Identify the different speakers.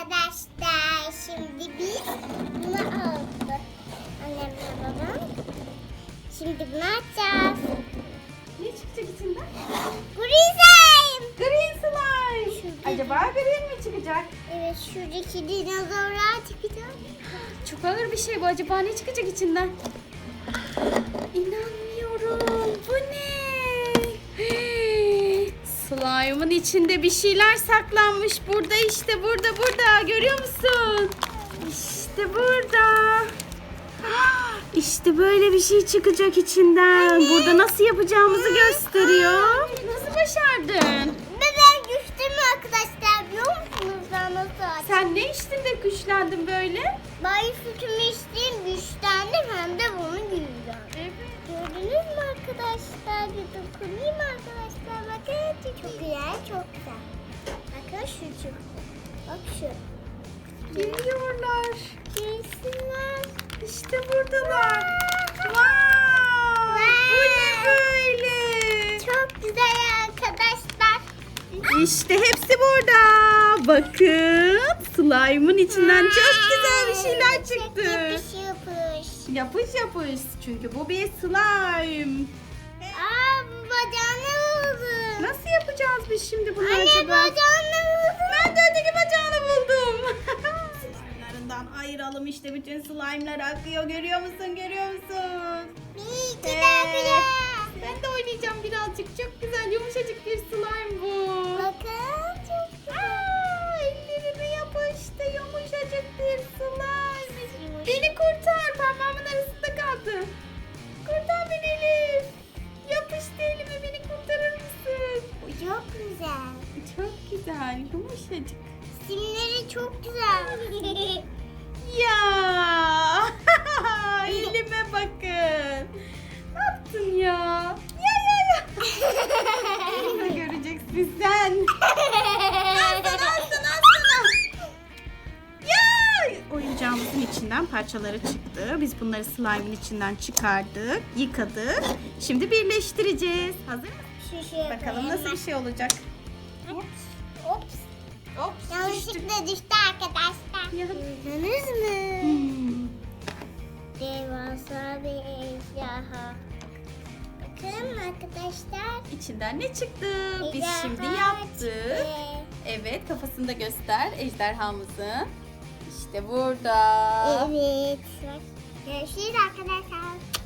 Speaker 1: Arkadaşlar şimdi biz bunu aldık. Annemle babam. Şimdi bunu açacağız.
Speaker 2: Ne çıkacak içinden?
Speaker 1: Green slime.
Speaker 2: Green slime.
Speaker 1: Şurada-
Speaker 2: Acaba green mi çıkacak?
Speaker 1: Evet şuradaki dinozorlar çıkacak.
Speaker 2: Çok ağır bir şey bu. Acaba ne çıkacak içinden? İnanmıyorum. Bu ne? Slime'ın içinde bir şeyler saklanmış. Burada işte burada burada. Görüyor musun? İşte burada. İşte böyle bir şey çıkacak içinden. Burada nasıl yapacağımızı gösteriyor. Nasıl başardın?
Speaker 1: Ben düştüm arkadaşlar biliyor musunuz ben nasıl açtım?
Speaker 2: Sen ne içtin de güçlendin böyle?
Speaker 1: Ben sütümü içtiğim güçlendim hem de bunu güldüm.
Speaker 2: Evet.
Speaker 1: Gördünüz mü arkadaşlar? Bir dokunayım. Bakın çok güzel, çok güzel. Bakın şu çıktı. Bak şu.
Speaker 2: Geliyorlar.
Speaker 1: Gelsinler.
Speaker 2: İşte buradalar. Wow! Bu ne böyle?
Speaker 1: Çok güzel arkadaşlar.
Speaker 2: İşte hepsi burada. Bakın slime'ın içinden çok güzel bir şeyler çıktı.
Speaker 1: Yapış yapış.
Speaker 2: Yapış yapış. Çünkü bu bir slime.
Speaker 1: Aa bu bacağını.
Speaker 2: Nasıl yapacağız biz şimdi bunu
Speaker 1: Anne
Speaker 2: acaba?
Speaker 1: bacağını buldu.
Speaker 2: Ben de öteki bacağını buldum. Slime'larından ayıralım işte bütün slime'lar akıyor. Görüyor musun? Görüyor musun?
Speaker 1: Bir iki
Speaker 2: Ee. Ben de oynayacağım birazcık. Çok güzel yumuşacık bir slime bu.
Speaker 1: Bakın çok güzel.
Speaker 2: Aa, ellerime yapıştı yumuşacık bir slime. Beni kurtar parmağımın arasında kaldı. Kurtar beni Elif. Yumuşacık.
Speaker 1: Simleri çok güzel.
Speaker 2: Ya elime bakın. Ne yaptın ya? Ya ya ya. Elimi göreceksin sen. Alsana alsana alsana. Ya! Oyuncağımızın içinden parçaları çıktı. Biz bunları slime'ın içinden çıkardık, yıkadık. Şimdi birleştireceğiz. Hazır mısın?
Speaker 1: Şu şey
Speaker 2: Bakalım nasıl bir şey olacak.
Speaker 1: Ops. Ops.
Speaker 2: Ops,
Speaker 1: Yanlışlıkla düştü arkadaşlar. Gördünüz mü?
Speaker 2: Hmm.
Speaker 1: Devasa bir ejderha. Bakın arkadaşlar.
Speaker 2: İçinden ne çıktı? Biz
Speaker 1: ejderha
Speaker 2: şimdi yaptık.
Speaker 1: çıktı.
Speaker 2: Evet, kafasını da göster ejderhamızın. İşte burada.
Speaker 1: Evet. Görüşürüz arkadaşlar.